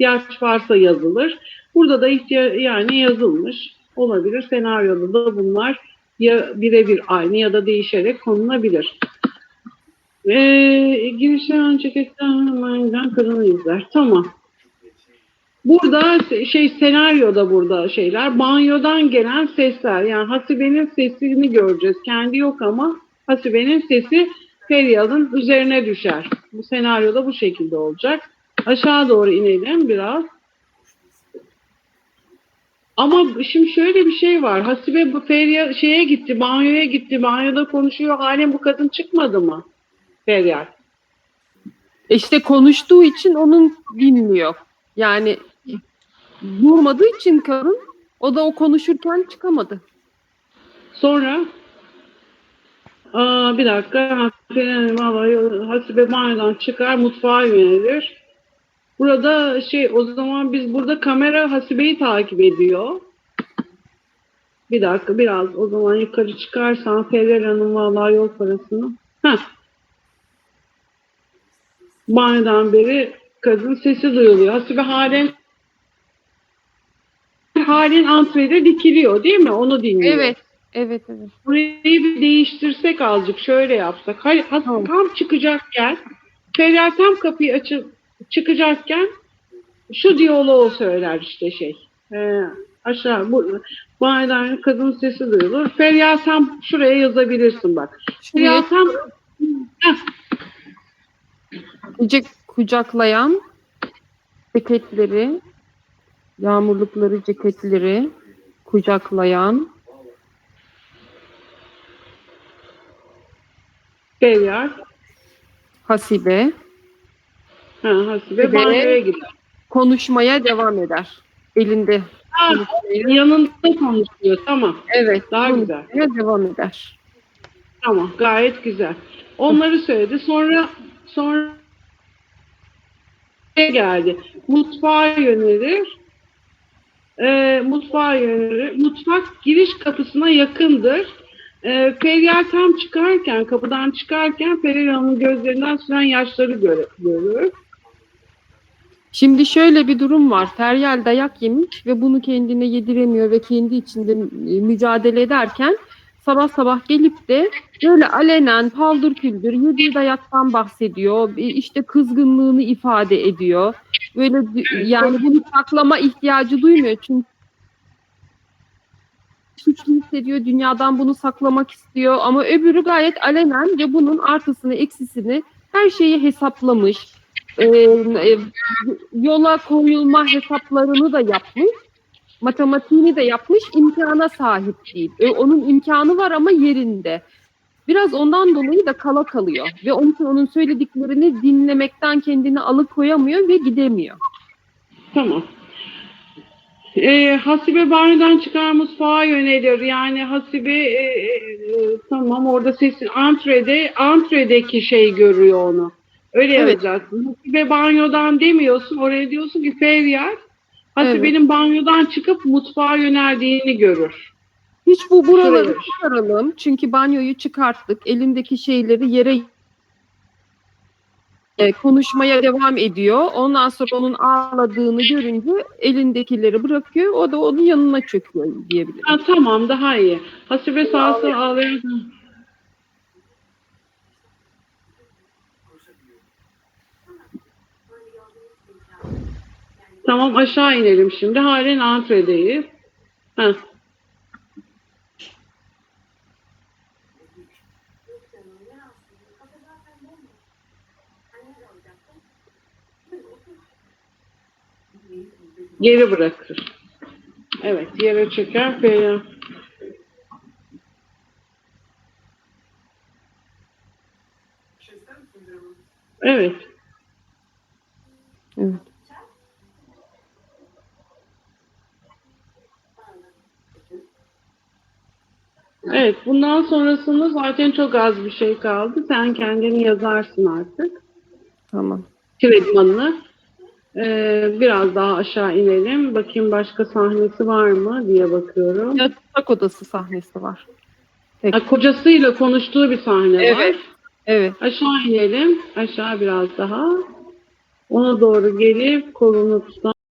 ihtiyaç varsa yazılır. Burada da ihtiya yani yazılmış olabilir. Senaryoda da bunlar ya birebir aynı ya da değişerek konulabilir. Ee, girişten ceketten kadını izler. Tamam. Burada şey senaryoda burada şeyler banyodan gelen sesler yani Hasibe'nin sesini göreceğiz. Kendi yok ama Hasibe'nin sesi Feryal'ın üzerine düşer. Bu senaryoda bu şekilde olacak. Aşağı doğru inelim biraz. Ama şimdi şöyle bir şey var. Hasibe bu Feryal şeye gitti, banyoya gitti. Banyoda konuşuyor. Halen bu kadın çıkmadı mı? Feryal. E İşte konuştuğu için onun dinliyor. Yani durmadığı için karın o da o konuşurken çıkamadı. Sonra Aa, bir dakika. Feryal vallahi Hasibe banyodan çıkar, mutfağa yönelir. Burada şey o zaman biz burada kamera Hasibe'yi takip ediyor. Bir dakika biraz o zaman yukarı çıkarsan Feryal Hanım vallahi yol parasını. Heh. Banyodan beri kadın sesi duyuluyor. Hasibe halen halen antrede dikiliyor değil mi? Onu dinliyor. Evet. Evet evet. Burayı bir değiştirsek azıcık şöyle yapsak. Hayır Tamam. tam çıkacakken Feryal tam kapıyı açıp çıkacakken şu diyaloğu söyler işte şey. Ee, aşağı bu banyodan kadın sesi duyulur. Feryal tam şuraya yazabilirsin bak. Heh, Kucak, kucaklayan ceketleri, yağmurlukları ceketleri kucaklayan Feryal hasibe Hasibe Ve- banyoya gider. konuşmaya devam eder. Elinde. Ha, yanında konuşuyor. Tamam. Evet. Daha güzel. devam eder. Tamam, gayet güzel. Onları söyledi. Sonra sonra geldi? Mutfağa yönelir. Ee, mutfağa yönelir. Mutfak giriş kapısına yakındır. Ee, Feryal tam çıkarken, kapıdan çıkarken Feryal Hanım'ın gözlerinden süren yaşları görür. Şimdi şöyle bir durum var. Feryal dayak yemiş ve bunu kendine yediremiyor ve kendi içinde e, mücadele ederken sabah sabah gelip de böyle alenen paldır küldür yediği dayaktan bahsediyor. E, İşte kızgınlığını ifade ediyor. Böyle yani bunu saklama ihtiyacı duymuyor çünkü suçlu hissediyor. Dünyadan bunu saklamak istiyor ama öbürü gayet alenen ve bunun artısını eksisini her şeyi hesaplamış. E, yola koyulma hesaplarını da yapmış. Matematiğini de yapmış. imkana sahip değil. E, onun imkanı var ama yerinde. Biraz ondan dolayı da kala kalıyor. Ve onun için onun söylediklerini dinlemekten kendini alıkoyamıyor ve gidemiyor. Tamam. Ee, Hasibe banyodan çıkar mutfağa yönelir. Yani Hasibe e, e, e, tamam orada sesin antrede antredeki şey görüyor onu. Öyle Evet. yazacaksın. Hasibe banyodan demiyorsun. Oraya diyorsun ki Feryal Hasibe'nin banyodan çıkıp mutfağa yöneldiğini görür. Hiç bu buraları çıkaralım. Çünkü banyoyu çıkarttık. Elindeki şeyleri yere e, konuşmaya devam ediyor. Ondan sonra onun ağladığını görünce elindekileri bırakıyor. O da onun yanına çöküyor diyebilirim. Ha, tamam daha iyi. Hasibe sağ sol ağlıyor. Tamam aşağı inelim şimdi. Halen antredeyiz. Heh. Geri bırakır. Evet yere çeker Feryal. Evet. Evet. Evet, bundan sonrasında zaten çok az bir şey kaldı. Sen kendini yazarsın artık. Tamam. Tretmanını. Ee, biraz daha aşağı inelim. Bakayım başka sahnesi var mı diye bakıyorum. Yatak odası sahnesi var. Ha, kocasıyla konuştuğu bir sahne var. Evet. Evet. Aşağı inelim. Aşağı biraz daha. Ona doğru gelip kolunu tutan